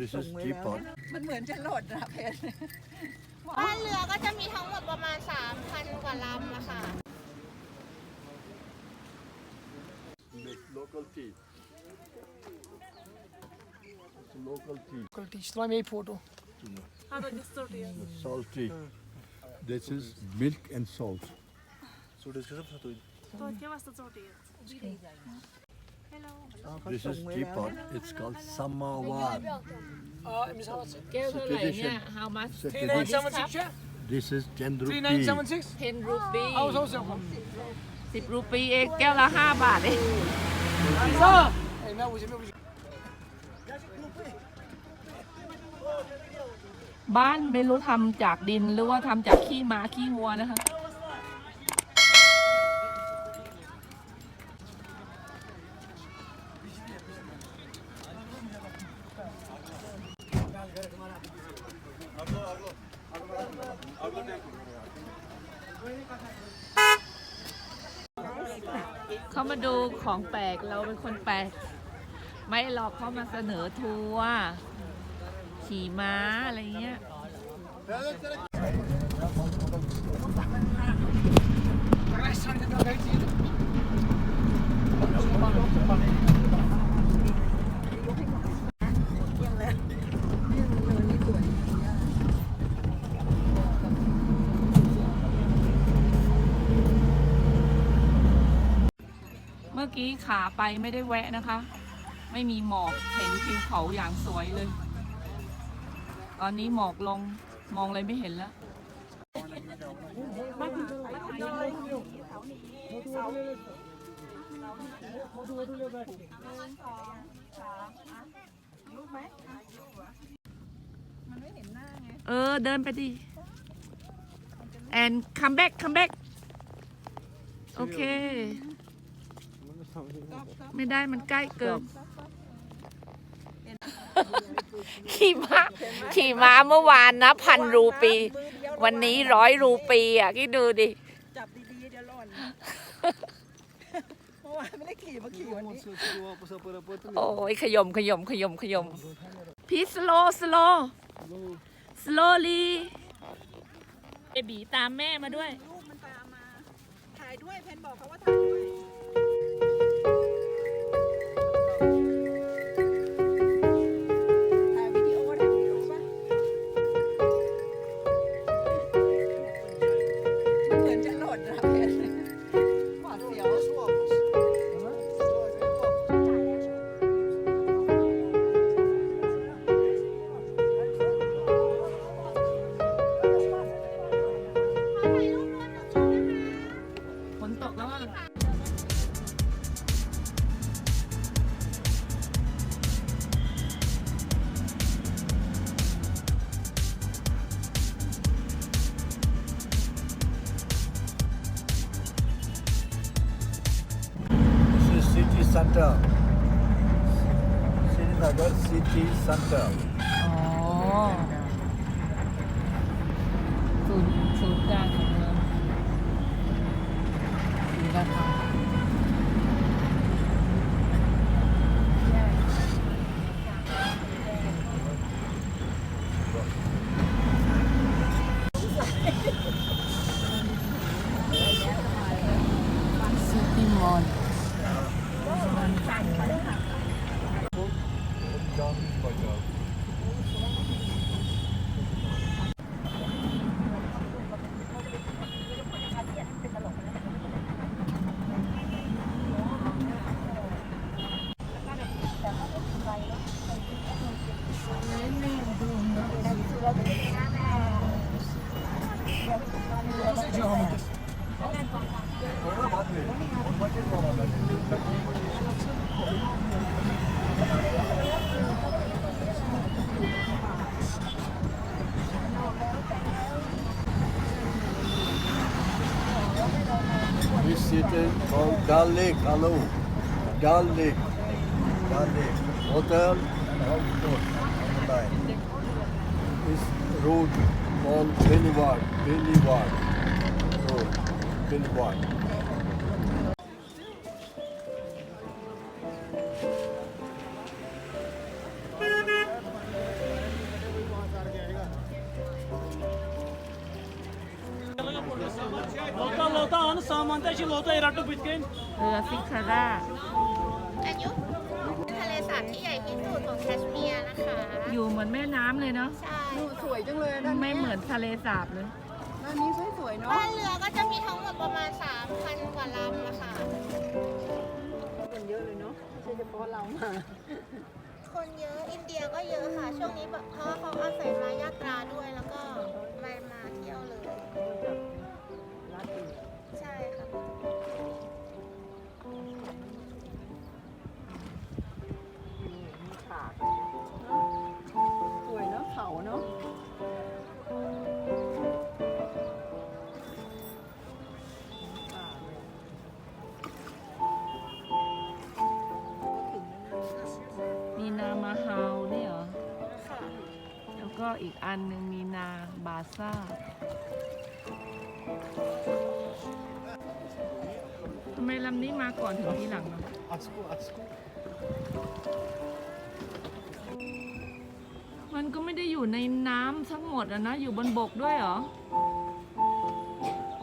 This is teapot. มันเหมือนจะหล่นนะเพนบ้านเรือก็จะมีทั้งหมดประมาณ 3,000 กว่าลำอะค่ะ Make local tea. It's local tea. Quality. So I made photo. Salt tea. This is milk and salt. This is teapot. It's called samawar. Uh, Miss how much? แก้วเท่าไหร่เนี่ย how much It's a Three nine tradition. seven six. Yeah. This is 10 Three rupee. nine seven six. 10รูปี I was also. สิบรูปีเองแก้วละห้าบาทเอง Sir. Hey, man, we should be. บ้านไม่รู้ทำจากดินหรือว่าทำจากขี้ม้าขี้วัวนะคะ เขามาดูของแปล ก เราเป็นคนแปลก ไม่หลอกเขามาเสนอทัวร์ขี่ม้าอะไรเงี้ย กี้ขาไปไม่ได้แวะนะคะ ไม่มีหมอกเห็นทิวเขาอย่างสวยเลย ตอนนี้หมอกลงมองอะไรไม่เห็นแล้วเออ เดินไปดิ and come back come back โอเค ไม่ได้มันใกล้เกินขี่ม้าขี่ม้าเมื่อวานนะพันรูปี วันนี้ร้อยรูปีอะคิดดูดิ จับดีๆเดี๋ยวหล่นเมื่อวานไม่ได้ขี่มาขี่วันนี้ โอ้ยขยมขยมขยมขยมพีสโลสโลสโลลีเบบีตามแม่มาด้วยลูกมันตามมาถ่ายด้วยเพนบอกเขาว่าถ่ายด้วย center. Srinagar city center. อ๋อ Dal Lake. Hello. Dal. Hotel. This road called Beniwad. Beniwad Road. Beniwad. รือซิคาร่าอายุทะเลสาบที่ใหญ่ที่สุดของแคชเมียร์นะคะ อยู่เหมือนแม่น้ำเลยเนาะใช่ดูสวยจังเลยด้านไม่เหมือนทะเลสาบเลยด้านนี้สวยๆเนาะบ้านเรือก็จะมีทั้งหมดประมาณ 3,000 กว่าลำนะคะคนเยอะเลยเนาะไม่ใช่เฉพาะเรามาคนเยอะ อินเดียก็เยอะค่ะ ช่วงนี้แบบเพราะว่าเขาอาศัยมายาตราด้วยแล้วก็มามา มีนามาฮาวนี่เหรอ ค่ะแล้วก็อีกอันหนึ่งมีนาบาซ่า ทำไมลำนี้มาก่อนถึงทีหลังอะ Atsko, Atsko. มันก็ไม่ได้อยู่ในน้ำทั้งหมดอะนะ อยู่บนบกด้วยเหรอ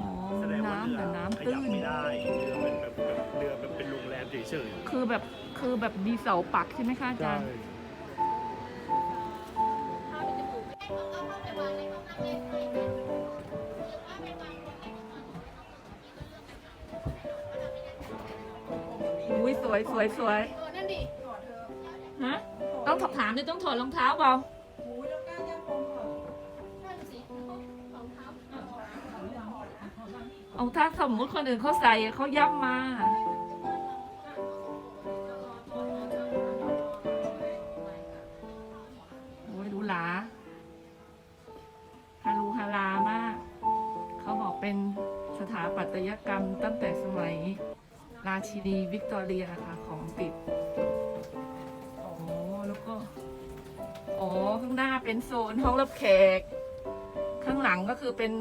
อ๋อมันน้ำแต่น้ำตื้นไม่ได้เรือเป็นแบบแบบเรือแบบเป็นโรงแรมเฉยคือแบบ คือแบบดีเสาปักใช่ไหมคะอาๆจารย์เอาเข้าไปวางในห้องนั่งเล่นหน่อยไหมหรือว่าไปวางบนไหนก่อนอุ้ยสวยสวยสวยเออนั่นดิฮะ ต้องถอดถามเลยต้องถอดรองเท้าเปล่านั่นสิรองเท้า เอาถ้าสมมุติคนอื่นเขาใส่เขาย่ำมา หรูหราฮารูฮารามาก เขาบอกเป็นสถาปัตยกรรมตั้งแต่สมัยราชินีวิกตอเรียค่ะของอังกฤษโอ้แล้วก็อ๋อข้างหน้าเป็นโซนห้องรับแขก ข้างหลังก็คือเป็น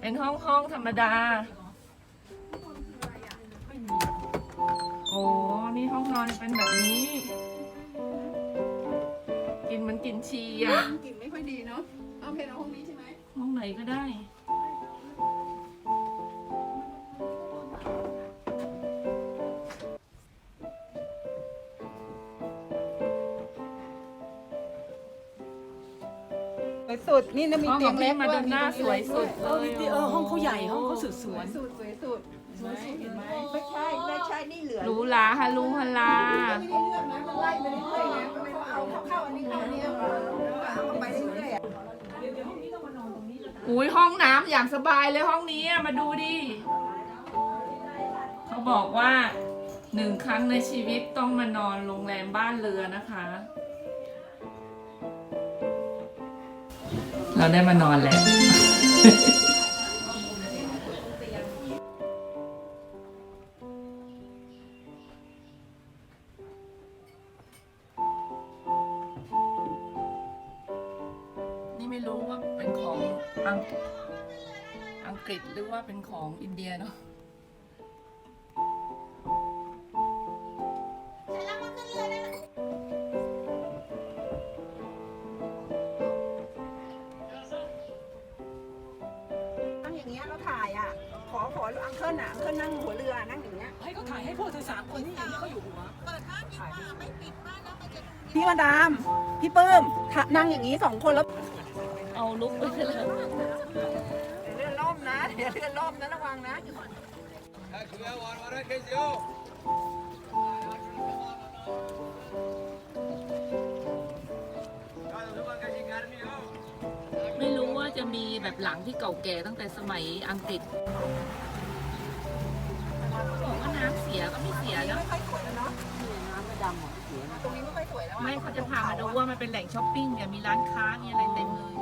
เป็นห้องห้องธรรมดา โอ้นี่ห้องนอนเป็นแบบนี้ กินเหมันกินชีอะกลิ่นไม่ค่อยดีเนาะเอาเพนเอาห้องนี้ใช่ไหมห้องไหนก็ได้ สวยสุดนี่นะมีห้องเตีขยองงเล็พี่กมาด้ดอนน่าสวยสุดเลยเออห้องเขาใหญ่ห้องเขาสุดสสววยยสุดสวยสุดสวยสุดเห็นไหมไม่ใช่ไม่ใช่นี่เหลือหรูหราฮารูฮาราไม่ได้เลือกนะมันไล่ไปเรื่อย อย่างสบายเลยห้องนี้มาดูดิ เขาบอกว่าหนึ่งครั้งในชีวิตต้องมานอนโรงแรมบ้านเรือนะคะ เราได้มานอนแล้วนี่ไม่รู้ว่าเป็นของอังอัง กฤษหรือว่าเป็นของอินเดียเนาะเสร็จแล้วมาขึ้นเรือได้เลยนั่งอย่างเงี้ยเราถ่ายอะ ขอขออังเคิลอะอังเคิลนั่งหัวเรือนั่งอย่างเงี้ยให้เขาถ่ายให้พวกเธอสามคนที่อย่างนี้เขาอยู่หัวเปิดบ้านดีกว่าไม่ปิดบ้านแล้วมันจะดูดีพี่มาดาม พี่ปื้มถ้านั่งอย่างนี้สองคนแล้ว เอาลุกไปเลยเดี๋ยวเรือ ล่มนะเดี๋ยวเรือล่มนะระวังนะ ไม่รู้ว่าจะมีแบบหลังที่เก่าแก่ตั้งแต่สมัยอังกฤษบอกว่าน้ำเสียก็ไม่เสียนะไม่ค่อยสวยแล้วเนาะน้ำไม่ดำหมดเสียตรงนี้ไม่ค่อยสวยแล้วไม่เขาจะพามาดูว่ามันเป็นแหล่งช้อปปิ้งเนี่ยมีร้านค้ามีอะไรเต็มเลย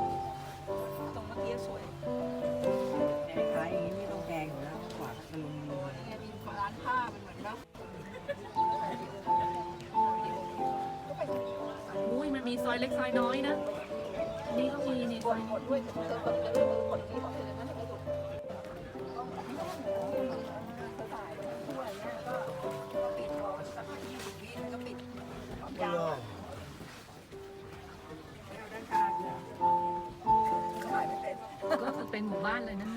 ซอยเล็กซอยน้อยนะ นี่ก็มีนี่ซอยด้วยก็คือเป็นหมู่บ้านเลยนะ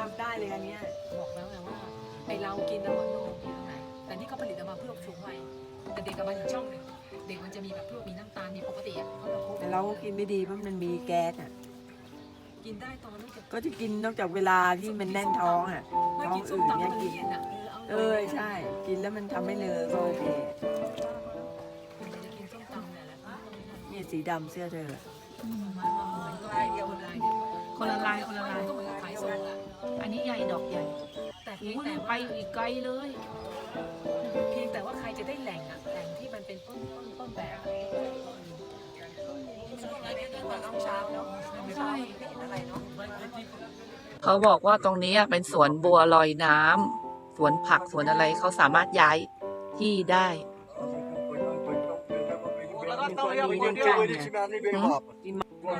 จำได้เลยอันเนี้ยบอกแล้วไงว่าไอเรากินน้ำมันโลกอยู่ตรงไหนแต่นี่เขาผลิตออกมาเพื่อสูงวัยแต่เด็กกับมันอีกช่องหนึ่งเด็กมันจะมีแบบพวกมีน้ำตาลมีปกติอะเพราะเราคบแต่เราก็กินไม่ดีเพราะมันมีแก๊สอะ กินได้ตอนนั้นจะก็จะกินนอกจากเวลาที่มันแน่นท้องอะไม่ท้องกินส้อืมดตำเนี่มัยนกิน เย็นอะเออใช่ กินแล้วมันทำให้เลอก็โอเคจะกินส้มตำเนี่ยแหละเนี่ยสีดำเสื้อเธอเหมือนลายเดียวกันลายเดียวคนละลายคนละลายก็เหมือนขายส่งอะ อันนี้ใหญ่ดอกใหญ่แต่เพีโอ้ยงยแต่ไปว่าอีกไกลเลย เพียงแต่ว่าใครจะได้แหล่งอะแหล่งที่มันเป็นต้นต้นต้นแบบอะเช้าเนาะใช่ไม่เห็นอะไรเนาะเขาบอกว่าตรงนี้เป็นสวนบัวลอยน้ำสวนผักสวนอะไรเขาสามารถย้ายที่ได้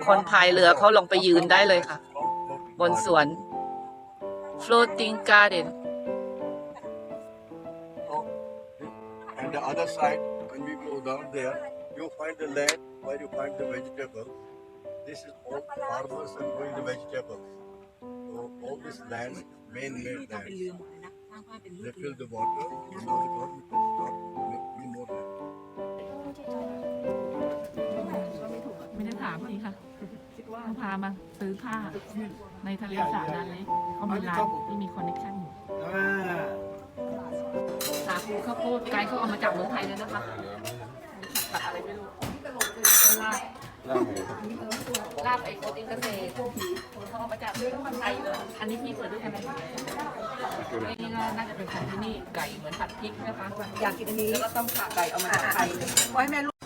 คนพายเรือเขาลงไปยืนได้เลยค่ะ บนสวน floating garden And the other side, when we go down there, you find the land where you find the vegetables. This is all farmers and growing the vegetables. So all this land, man-made land. They fill the water, เขาพามาซื้อผ้าในทะเลสาบนั้นเลยเขามีร้านที่มีคอนเนคชั่นอยู่อ่าสาคูข้าวโพดไกด์เขาเอามาจากเมืองไทยเลยนะคะผัดอะไรไม่รู้ลาบลาบไอโคตินเกษตรเขาเอามาจากเมืองไทยเลย อันนี้พี่เปิดด้วยใช่ไหมนี่ก็น่าจะเป็นของที่นี่ไก่เหมือนผัดพริกนะคะอยากกินอันนี้แล้วก็ต้มขาไก่เอามาจากไทยไว้แม่ลูก